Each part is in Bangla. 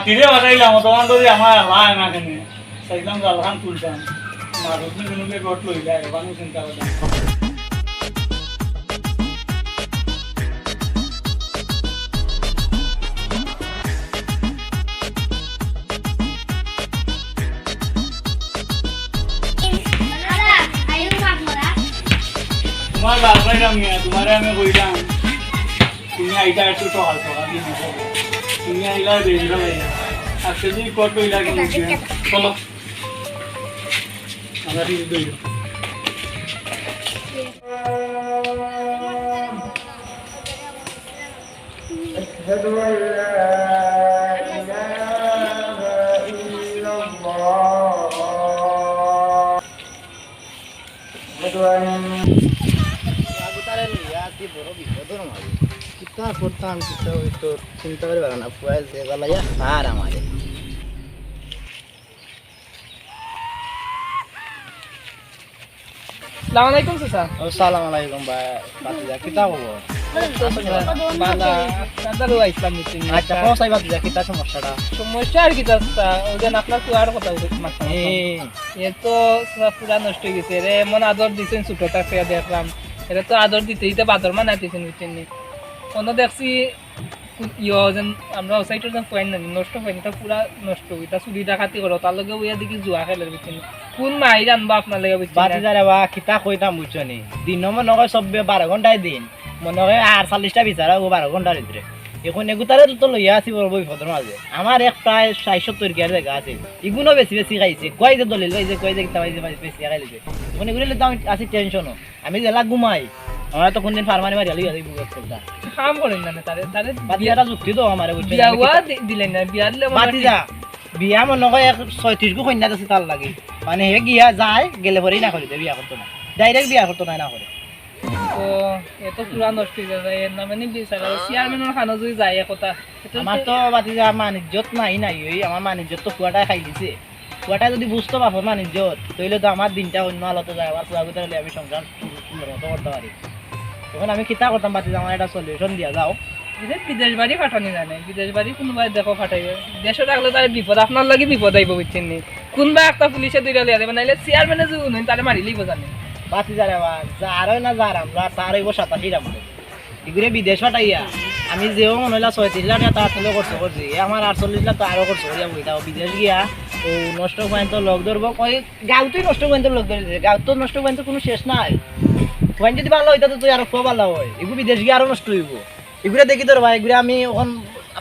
নাতিরে বাজাইলাম তোমার ধরে আমার লাই না কেন। চাইলাম জালখান তুলতাম। রুটি কোনোকে গট লই যায় চিন্তা করতাম তোমার লাল পাইলাম তোমারে আমি কইলাম তুমি আইটা একটু সকাল সকাল দিয়ে দিবো। তুমি আইলা বেরিয়ে যাবে আজকে যদি কট লইলা কিন্তু চলো আমরা ঠিক দই أشهد أن لا إله إلا الله أشهد أن কিতা করতাম কিতা হইতো চিন্তা করে বেড়া না ফুয়াল যে গলাইয়া সার আমারে। সালাম আলাইকুম চাচা। আলাইকুম ভাই বাতিজা কিতা আইসলাম মিটিং আচ্ছা পৌঁছাই বাতিজা কিতা সমস্যাটা? সমস্যা আর কি চাচা ওই যে আপনার কুয়ার কথা মাথা এ এ তো চাচা পুরা নষ্ট হয়ে গেছে। রে এমন আদর দিছেন ছোটটা দেখলাম এটা তো আদর দিতে দিতে বাদর মান আইতেছেন বুঝছেন দেখছি ইয় যেন আমরা যেন পয়েন্ট নষ্ট পুরা নষ্ট চুরি ডাকাতি করো তার লগে দেখি জুয়া খেলে বুঝছেন কোন মাই জানবা আপনার লাগে বুঝছেন বাতিজা রে বা, কিতা কইতাম বুঝছ নি? দিন মনে হয় দিন। মনে হয় আর চল্লিশটা বিচারা ও বারো ঘণ্টার ভিতরে এখন এগুতারে তো লইয়া আছি বড় বিপদের মাঝে আমার এক প্রায় ষাট সত্তর গিয়ার জায়গা আছে। এগুলো বেশি বেশি খাইছে। কয় যে দলিল, কয় যে কিতা পাইছে বেশি খাইছে তো আমি আছি টেনশনও আমি জেলা ঘুমাই। আমার তো কোনদিন ফার্মানি মারি আলি আছে বুকের চলতা কাম করেন না তারে তারে বাতিজাটা যুক্তি তো আমার বুঝছ বিয়া হুয়া দিলেন না বিয়া দিলে হয় বাতিজা বিয়া মনে হয় এক ছয়ত্রিশ গো কন্যা আছে তার লাগে। মানে হে গিয়া যায় গেলে পরেই না করিতে বিয়া করতো না। ডাইরেক্ট বিয়া করতো না না করে। তো এত পুরা নষ্ট হয়ে যায় এর নামে নি বিচার চেয়ারম্যানের খানো যদি যায় একতা। আমার তো বাতিজা মানিজ্যত নাই নাই ওই আমার মানিজ্যত তো কুয়াটাই খাই দিছে। কুয়াটাই যদি বুঝতে পারব মানিজ্যত তাহলে তো আমার দিনটা অন্য আলোতে যায় আবার কুয়া হলে আমি সংসার মতো করতে পারি তখন আমি কিতা করতাম বাতিজা আমার একটা সলিউশন দিয়া যাও। এটা বিদেশ বাড়ি পাঠানি জানে, বিদেশ বাড়ি কোনোবাই দেখো পাঠাইবে। দেশে রাখলে তার বিপদ আপনার লাগে বিপদ আইব বুঝছেন। নি কোনবা একটা পুলিশে দুইটা লিয়া দেবে নাইলে চেয়ারম্যানে যদি উন্নয়ন তারে মারি লিব জানে। বাতিজা রে বা যার না যার আমরা তার হইব সাতাশি রাখব এগুলো বিদেশ পাঠাইয়া আমি যেও মনে হইলা ছয়ত্রিশ লাখ টাকা তার তলে খরচ করছি আমার আটচল্লিশ লাখ আরও খরচ করিয়া বই থাকো বিদেশ গিয়া, ও, নষ্ট পয়েন্ট লগ ধরবো কই গাঁওতেই নষ্ট পয়েন্ট লগ ধরে তো নষ্ট পয়েন্ট কোনো শেষ নাই। পয়েন্ট যদি ভালো হইতা তুই আরও খুব ভালো হয়। এগুলো বিদেশ গিয়ে আরও নষ্ট হইব। এগুলো দেখি তোর ভাই এগুলো আমি এখন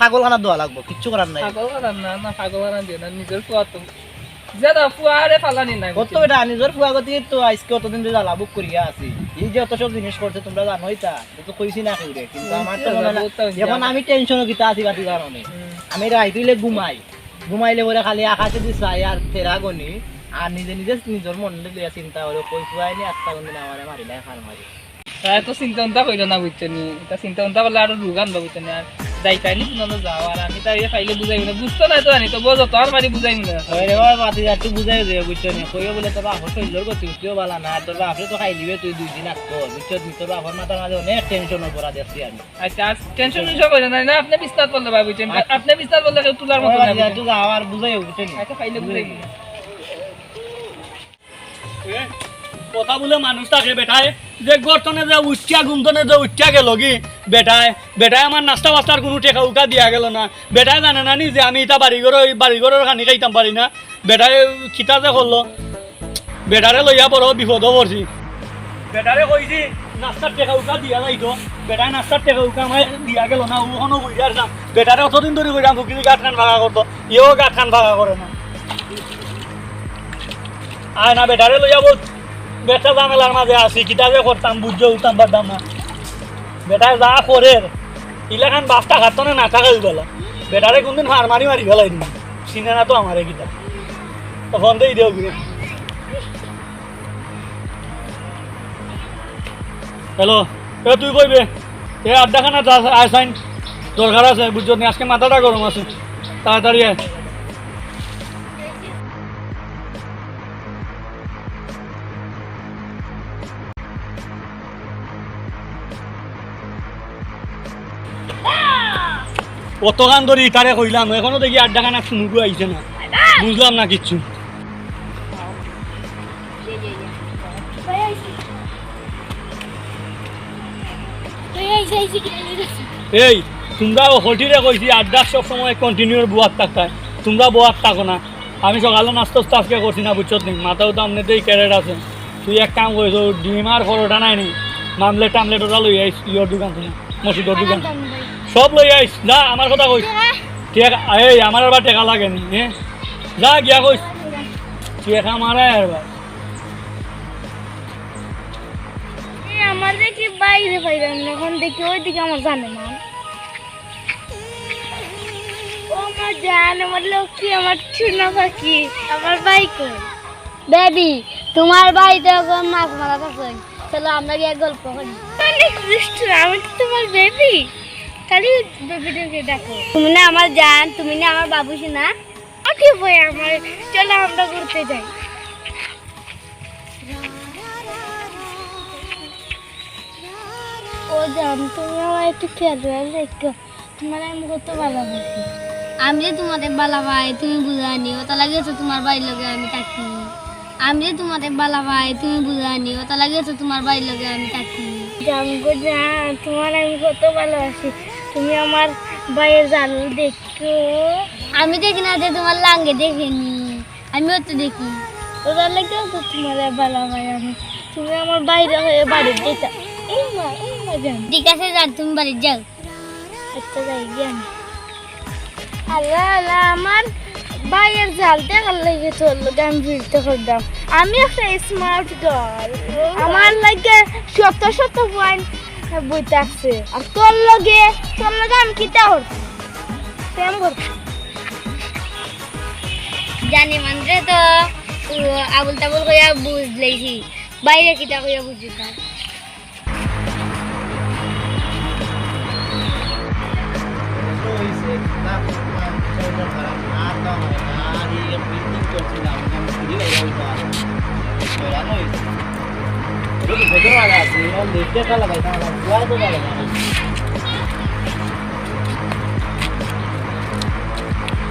পাগল খানা দেওয়া লাগবো কিচ্ছু করার নাই। পাগল বানান না না পাগল বানান দিও না নিজের ফুয়া তো ফুয়ারে ফালানি নাই কত এটা নিজের ফুয়া গতি তো আজকে অতদিন ধরে জ্বালা বুক করিয়া আছি। এই যে অত সব জিনিস করছে তোমরা জানোই তা। তো কইছি না কইরে কিন্তু আমার তো মনে এখন আমি টেনশনও কিতা আছি বাতি কারণে। আমি রাইতুইলে ঘুমাই। ঘুমাইলে পরে খালি আকাশে দি চাই আর তেরা গনি আর নিজে নিজে নিজের মন লইয়া চিন্তা করে কই ফুয়াই নি আত্মা গন্দিন আমারে মারি নাই খার মারি। তাই তো চিন্তা চিন্তা করিল না বুঝছ নি। এটা চিন্তা চিন্তা করলে আরও রুগান বা বুঝছ আর যাইতাই নি কোনো যাও। আর আমি তাই খাইলে বুঝাই না। বুঝতো না তো আনি তো বোঝো তো আর মারি বুঝাই না ওই রে বাবা বাতি যার বুঝাই দে বুঝছ নি। কইও বলে তোর বাপর শরীরের গতি উঠিও বালা না তোর বাপরে তো খাই দিবে তুই দুই দিন আগে বুঝছ নি তোর বাপর মাথার মাঝে অনেক টেনশন পড়া দেখছি আমি আচ্ছা টেনশন নিশো করে না। না আপনি বিস্তার বললে ভাই বুঝছেন আপনি বিস্তার বললে তুলার মতো না বুঝছেন? তুই যাও আর বুঝাই বুঝছ নি। আচ্ছা খাইলে বুঝাই কথা বলে মানুষ থাকে বেটায় যে গর্তনে যে উচ্চা গুমতনে যে উচ্চা গেল কি? বেটায় বেটায় আমার নাস্তা বাস্তার কোনো টেকা উকা দিয়া গেল না। বেটায় জানে না নি যে আমি এটা বাড়িঘর বাড়িঘরের খানি খাইতাম পারি না। বেটায় খিতা যে করল বেটারে লইয়া বড় বিপদ পড়ছি বেটারে কইছি নাস্তার টেকা উকা দিয়া যাইতো বেটায় নাস্তার টেকা উকা আমার দিয়া গেল না ওখানো বুঝে আসলাম বেটারে অতদিন ধরে কইরাম ফুকিরি গাঁট খান ভাগা করতো ইও গাঁট খান ভাগা করে না। আয় না বেটারে লইয়া বল। বেটা ঝামেলার মাঝে আছি কিতা যে করতাম বুঝছ উঠতাম পারতাম না। বেটায় যা করে ইলাখান বাপটা খাতো না থাকা গেল। বেটারে কোনদিন হার মারি মারি ফেলাই দিন চিনে না তো আমারে কিতা তখন দেই দেও গিয়ে হ্যালো, এ তুই কইবে এ আড্ডাখানা আসাইন দরকার আছে, বুঝছ আজকে মাথাটা গরম আছে। তাড়াতাড়ি আয়। অতখান ধরে ইটারে কইলাম, এখনও দেখি আড্ডা খানা শুনুকু আইছে না। বুঝলাম না কিচ্ছু। এই, তোমরা হোটিরে কইছি আড্ডা সব সময় কন্টিনিউ বুয়ার থাকতায় তোমরা বুয়ার থাকো না। আমি সকালে নাস্তা আজকে করছি না বুঝছ নি? মাথাও তো আমনেতেই ক্যারেট আছে। তুই এক কাম করিস ডিম আর পরোটা নাই নি। মামলেট টামলেট ওটা লই আইস ইয়র দোকান থেকে মসজিদর দোকান। সব লই আইস যা আমার কথা কইস টেকা এই আমার আবার টেকা লাগেনি হ্যাঁ যা গিয়া কইস টেকা মারা আর ভাই আমার দেখি বাইরে পাইলাম না এখন দেখি ওইদিকে আমার জানে না। ও আমার জান আমার লক্ষ্মী আমার চুনা পাখি আমার ভাই কই বেবি তোমার বাড়িতে এখন মাছ মারা আছে চলো আমরা গিয়ে গল্প করি অনেক দুষ্টু আমি তো তোমার বেবি। খালি বেবিটাকে ডাকো তুমি না আমার জান তুমি না আমার বাবু বই আমার? চলো আমরা ঘুরতে যাই। ও জান তুমি আমার একটু খেয়াল দেখো তোমার আমি কত ভালোবাসি। আমি যে তোমাদের বালা ভাই তুমি বুঝা নিও তা লাগিয়েছো তোমার বাড়ির লগে আমি থাকি আমি যে তোমাদের বালা ভাই তুমি বুঝা নিও তা লাগিয়েছো তোমার বাড়ির লগে আমি থাকি জানগো জান তোমার আমি কত ভালোবাসি। তুমি আমার ভাইয়ের জানু দেখো। আমি দেখি না যে তোমার লাঙ্গে দেখিনি। আমিও তো দেখি। ওরা লাগে তো তোমার বালা ভাই আমি? তুমি আমার বাইরে হয়ে বাড়ি যেতে এই মা এই মা জান ঠিক আছে যান তুমি বাড়ি যাও। আচ্ছা যাই জ্ঞান আল্লাহ আল্লাহ, আমার বাইরের জাল দেখার লাগে তোর লগে আমি করতাম আমি একটা স্মার্ট গার্ল আমার লাগে শত শত পয়েন্ট বইতে আসছে আর তোর লগে তোর লগে আমি কিতা করতাম প্রেম করতাম জানি মানে তো আবুল তাবুল কইয়া বুঝলেছি বাইরে কিতা কইয়া বুঝিতাম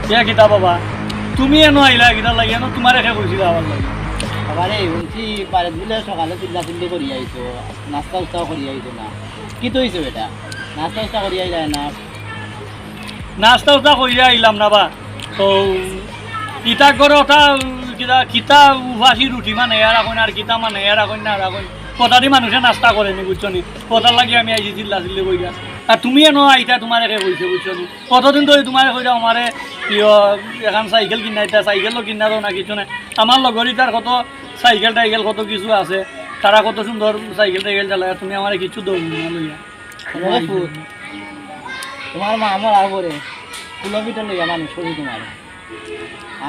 কে কিতা বাবা তুমি এনো আইলা কিতা লাগে এনো তোমার একে কইছিল আমার লাগে। আবারে উনছি পারে দিলে সকালে চিল্লা চিল্লি করি আইতো নাস্তা উস্তাও করি আইতো না। কি তো হইছে বেটা? নাস্তা উস্তা করি আই যায় না? নাস্তা উস্তা কইরা আইলাম না বা। তো ইটা করে ওটা কিতা কিতা উভাসি রুটি মানে এর এখন আর কিতা মানে এর এখন না আর এখন দি মানুষে নাস্তা করেনি বুঝছ নি কথার লাগি আমি আইছি চিল্লা চিল্লি কইরা আর তুমি এনো আইতা তোমার একে কইছে বুঝছ নি কতদিন ধরে তোমার কইরা আমারে ইয় এখন সাইকেল কিনা আইতা সাইকেলও কিনা দাও না কিছু নাই। আমার লগরি তার কত সাইকেল টাইকেল কত কিছু আছে। তারা কত সুন্দর সাইকেল টাইকেল চালায় তুমি আমার কিছু দৌড় না লইয়া তোমার মা আমার আর পরে লইয়া মানুষ করি তোমার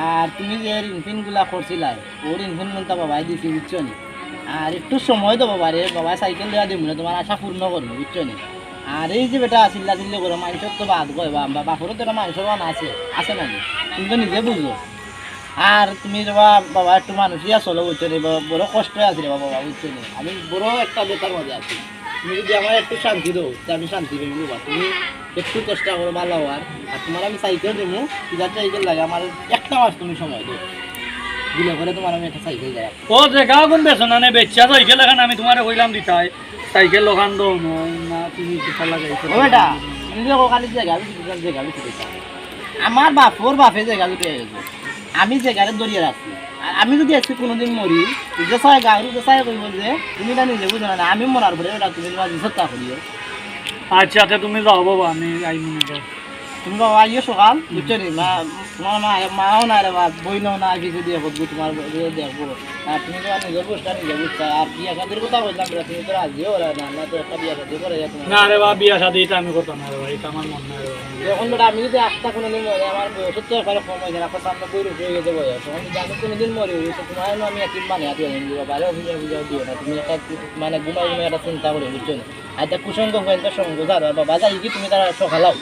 আর তুমি যে রিনফিনগুলা করছিলাই ও রিনফিন মনটা বাবাই দিছি বুঝছ নি আর একটু সময় তো বাবা রে বাবা সাইকেল দেওয়া দিব না তোমার আশা পূর্ণ করব, বুঝছ নি? আর এই যে বেটা চিল্লা চিল্লি করো, মানুষের তো বাদ কয় বা বাপরও তো মানুষের বান আছে আছে নাকি? তুমি তো নিজে বুঝলো আর তুমি বাবা বাবা একটু মানুষই আসলো বুঝছ নি? বড় কষ্ট আছে রে বাবা বুঝছ নি? আমি বড় একটা বেতার মধ্যে আছি। তুমি যদি আমার একটু শান্তি তো আমি শান্তি পেয়ে বাবা। তুমি একটু চেষ্টা করো ভালো হওয়ার আর তোমার আমি সাইকেল দেবো সাইকেল লাগে, আমার একটা মাস তুমি সময় দাও। দিলে পরে তোমার আমি একটা সাইকেল দেয়। ও দেখাও কোন বেছো না নে সাইকেল এখন আমি তোমারে কইলাম দিতাই। সাইকেল দো না তুমি কিতা লাগাইছো ও বেটা তুমি যে ওখানে জায়গা আমি দুজন জায়গা আমি আমার বাপর বাপে জায়গা লুটে গেছে। আমি জায়গাটা দরিয়ে রাখছি। আমি যদি আজকে কোনোদিন মরি যে ছয় গাঁর যে ছয় কইব যে তুমি এটা নিজে বুঝো না আমি মরার পরে ওটা তুমি তোমার সত্তা করিও। আচ্ছা তে তুমি যাও বাবা আমি আই মনে যাও। তুমি বাবা আইও সকাল বুঝছ নি মা তোমার মা মাও না রে বা বইনও না কিছু দিয়ে বলব তোমার দেখব আর তুমি তোমার নিজের বুঝটা নিজে বুঝতা আর বিয়া খাতির কথা বললাম বেটা, তুমি তো রাজি হো না না তো একটা বিয়া খাতি করে না রে বাবা বিয়া শাদি এটা আমি করতাম না রে ভাই এটা আমার মন নাই রে। যখন বেটা আমি যদি একটা কোনোদিন মরে আমার বয়স তো এবারে কম হয়ে আপনার সামনে বই রুপে হয়ে গেছে বয়স? আমি কোনোদিন মরে হই তো তোমার আমি একদিন মানে হাতে দিও বাইরে অভিযোগ অভিযোগ দিও না তুমি একটা মানে ঘুমাই ঘুমাই একটা চিন্তা করে বুঝছ না? আর একটা কুসঙ্গ হয়ে সঙ্গ যাবে বাবা যাই কি তুমি তারা সকালাও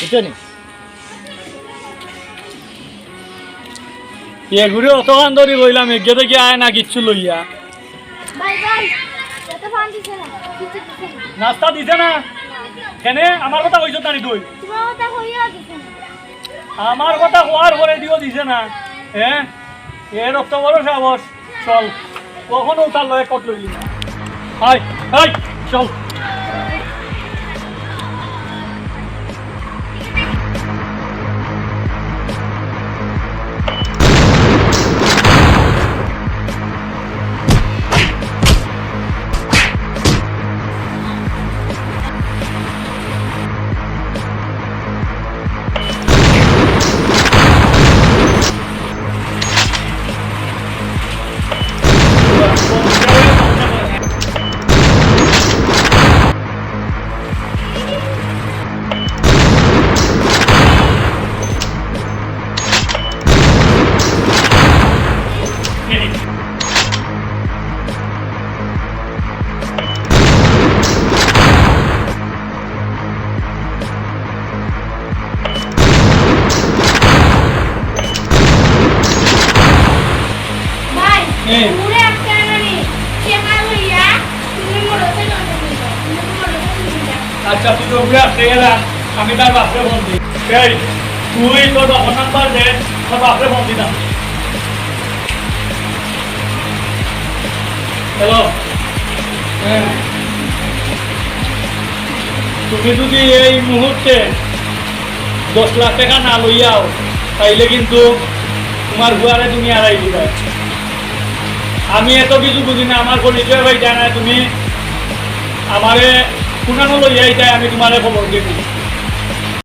বুঝছ এ ঘুরে অত গান ধরি কইলাম এগে থেকে আয় না কিচ্ছু লইয়া। নাস্তা দিছে না? কেনে? আমার কথা কইছ জানি তুই? আমার কথা হওয়ার পরে দিও দিছে না। হ্যাঁ এ রক্ত বড় সাহস চল। কখনো তার লয়ে কট লইলি না। হাই হাই চল। আমি তার বাপরে এই, তুই তোর নাম্বার দে, তোর বাপরে ফোন দিতাম হ্যালো? হ্যাঁ। তুমি যদি এই মুহূর্তে দশ লাখ টাকা না লইয়াও, তাইলে কিন্তু তোমার ঘুয়ারে তুমি আড়াই দিবে। আমি এত কিছু বুঝি না, আমার পরিচয় ভাই জানায় তুমি। আমারে কোনানো লইয়াই যায় আমি তোমারে খবর দিবি